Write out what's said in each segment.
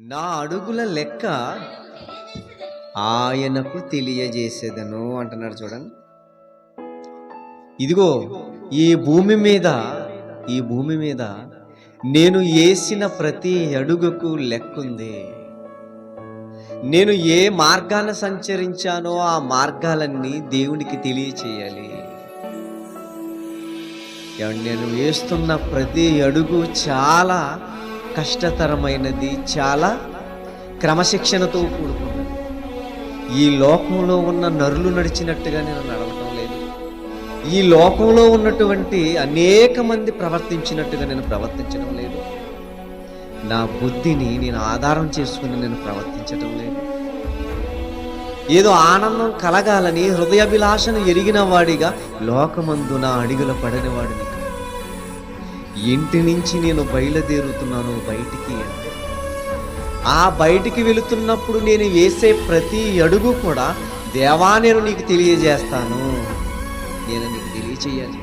నా అడుగుల లెక్క ఆయనకు తెలియజేసేదను అంటున్నాడు చూడండి. ఇదిగో ఈ భూమి మీద ఈ భూమి మీద నేను వేసిన ప్రతి అడుగుకు లెక్కుంది. నేను ఏ మార్గాన సంచరించానో ఆ మార్గాలన్నీ దేవునికి తెలియచేయాలి. నేను వేస్తున్న ప్రతి అడుగు చాలా కష్టతరమైనది చాలా క్రమశిక్షణతో కూడుకున్నది. ఈ లోకంలో ఉన్న నరులు నడిచినట్టుగా నేను నడవటం లేదు. ఈ లోకంలో ఉన్నటువంటి అనేక మంది ప్రవర్తించినట్టుగా నేను ప్రవర్తించడం లేదు. నా బుద్ధిని నేను ఆధారం చేసుకుని నేను ప్రవర్తించడం లేదు. ఏదో ఆనందం కలగాలని హృదయాభిలాషను ఎరిగిన వాడిగా లోకమందు నా అడుగుల పడని వాడిని కాదు. ఇంటి నుంచి నేను బయలుదేరుతున్నాను బయటికి అంటే. ఆ బయటికి వెళుతున్నప్పుడు నేను వేసే ప్రతి అడుగు కూడా దేవా నేను నీకు తెలియజేస్తాను. నేను నీకు తెలియచేయాలి.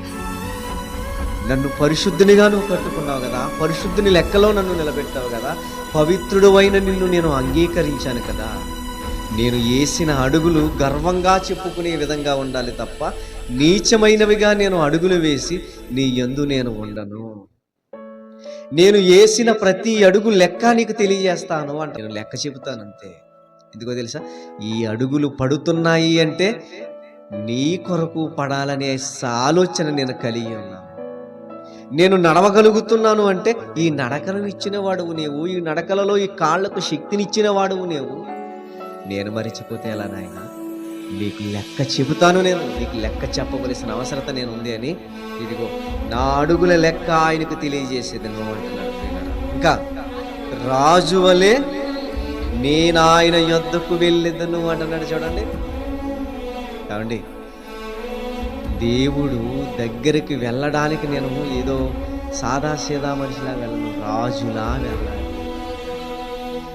నన్ను పరిశుద్ధునిగా నువ్వు కట్టుకున్నావు కదా పరిశుద్ధుని లెక్కలో నన్ను నిలబెట్టావు కదా పవిత్రుడు అయిన నిన్ను నేను అంగీకరించాను కదా. నేను వేసిన అడుగులు గర్వంగా చెప్పుకునే విధంగా ఉండాలి తప్ప నీచమైనవిగా నేను అడుగులు వేసి నీ ఎందు నేను ఉండను. నేను వేసిన ప్రతి అడుగు లెక్క నీకు తెలియజేస్తాను అంటే. నేను లెక్క చెబుతాను అంతే ఎందుకో తెలుసా? ఈ అడుగులు పడుతున్నాయి అంటే నీ కొరకు పడాలనే ఆలోచన నేను కలిగి ఉన్నాను. నేను నడవగలుగుతున్నాను అంటే ఈ నడకలను ఇచ్చిన వాడువు నీవు ఈ నడకలలో ఈ కాళ్ళకు శక్తినిచ్చిన వాడువు నీవు. నేను మరిచిపోతే ఎలా నాయన? నీకు లెక్క చెబుతాను నేను నీకు లెక్క చెప్పవలసిన అవసరత నేను ఉంది అని. ఇదిగో నా అడుగుల లెక్క ఆయనకు తెలియజేసేదను అంటున్నాడు ఇంకా రాజు వలె నేను ఆయన యొద్దకు వెళ్ళేదను అంటున్నాడు చూడండి. కావండి దేవుడు దగ్గరికి వెళ్ళడానికి నేను ఏదో సాదా సీదా మనిషిలా వెళ్ళను రాజులా వెళ్ళాలి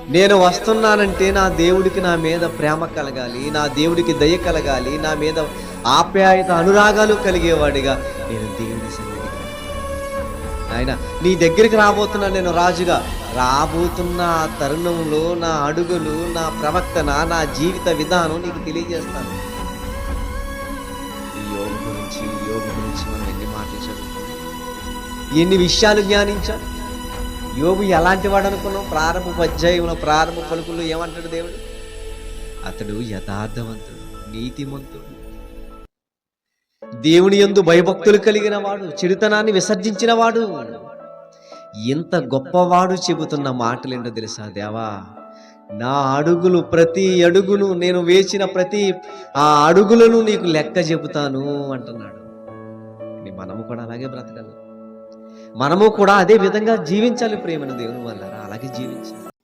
నేను వస్తున్నానంటే నా దేవుడికి నా మీద ప్రేమ కలగాలి నా దేవుడికి దయ కలగాలి నా మీద ఆప్యాయత అనురాగాలు కలిగేవాడిగా నేను దేవుడి సన్నిధికి ఆయన నీ దగ్గరికి రాబోతున్నా నేను రాజుగా. రాబోతున్న ఆ తరుణంలో నా అడుగులు నా ప్రవర్తన నా జీవిత విధానం నీకు తెలియజేస్తాను. ఈ యోగ గురించి యోగ గురించి మనం ఎన్ని మాటలు చదువుకున్నాం ఎన్ని విషయాలు జ్ఞానించాను యోగు ఎలాంటి వాడు అనుకున్నాం ప్రారంభ అధ్యాయంలో ప్రారంభ పలుకుల్లో ఏమంటాడు దేవుడు? అతడు యథార్థవంతుడు నీతిమంతుడు. దేవుని యందు భయభక్తులు కలిగిన వాడు చెడుతనాన్ని విసర్జించిన వాడు. ఇంత గొప్పవాడు చెబుతున్న మాటలేంటో తెలుసా దేవా? నా అడుగులు ప్రతి అడుగును నేను వేసిన ప్రతి ఆ అడుగులను నీకు లెక్క చెబుతాను అంటున్నాడు. మనము కూడా అలాగే బ్రతకాలి. మనము కూడా అదే విధంగా జీవించాలి ప్రేమను దేవుని వల్ల. అలాగే జీవించాలి.